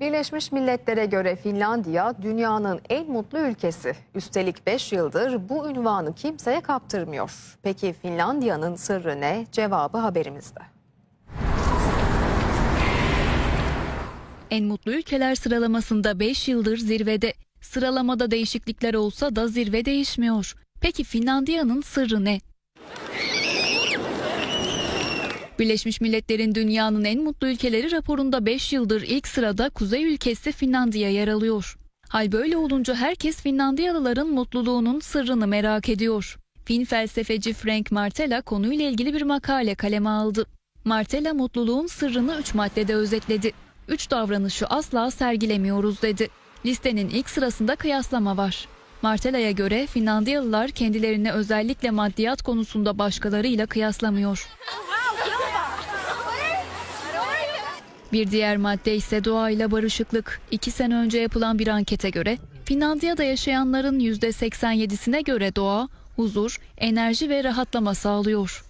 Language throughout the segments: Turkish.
Birleşmiş Milletler'e göre Finlandiya dünyanın en mutlu ülkesi. Üstelik 5 yıldır bu ünvanı kimseye kaptırmıyor. Peki Finlandiya'nın sırrı ne? Cevabı haberimizde. En mutlu ülkeler sıralamasında 5 yıldır zirvede. Sıralamada değişiklikler olsa da zirve değişmiyor. Peki Finlandiya'nın sırrı ne? Birleşmiş Milletler'in dünyanın en mutlu ülkeleri raporunda 5 yıldır ilk sırada kuzey ülkesi Finlandiya yer alıyor. Hal böyle olunca herkes Finlandiyalıların mutluluğunun sırrını merak ediyor. Fin felsefeci Frank Martella konuyla ilgili bir makale kaleme aldı. Martella mutluluğun sırrını 3 maddede özetledi. 3 davranışı asla sergilemiyoruz dedi. Listenin ilk sırasında kıyaslama var. Martella'ya göre Finlandiyalılar kendilerini özellikle maddiyat konusunda başkalarıyla kıyaslamıyor. Bir diğer madde ise doğayla barışıklık. İki sene önce yapılan bir ankete göre Finlandiya'da yaşayanların %87'sine göre doğa, huzur, enerji ve rahatlama sağlıyor.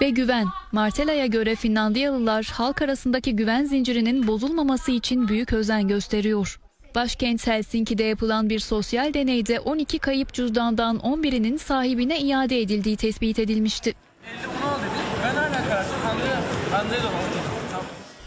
Ve güven. Martela'ya göre Finlandiyalılar halk arasındaki güven zincirinin bozulmaması için büyük özen gösteriyor. Başkent Helsinki'de yapılan bir sosyal deneyde 12 kayıp cüzdandan 11'inin sahibine iade edildiği tespit edilmişti.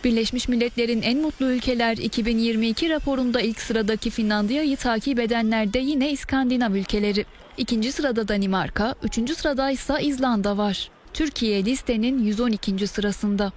Birleşmiş Milletler'in en mutlu ülkeler 2022 raporunda ilk sıradaki Finlandiya'yı takip edenler de yine İskandinav ülkeleri. İkinci sırada Danimarka, üçüncü sırada ise İzlanda var. Türkiye listenin 112. sırasında.